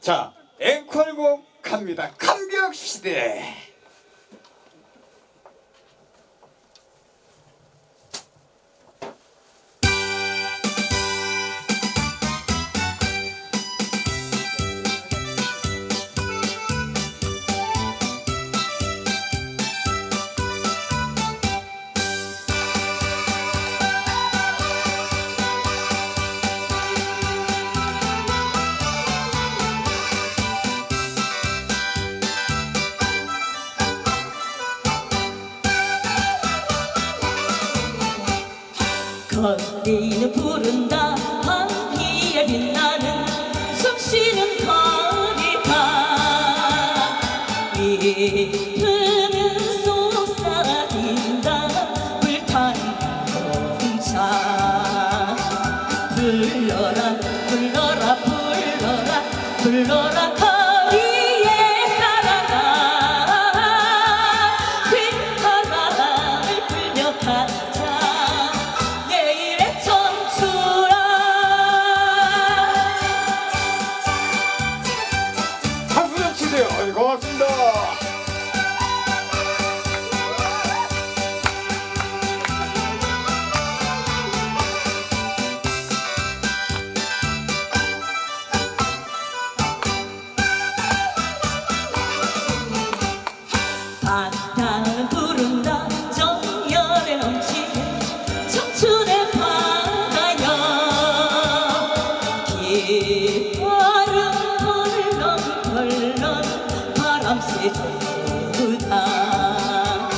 자, 앵콜곡 갑니다. 감격 시대. 거리는 부른다. 한기에 빛나는 숨쉬는 거리다. 리듬은 쏟아진다. 불탄 공차 불러라 불러라 불러라 불러라 치세요. 어이, 고맙습니다. It's good, uh,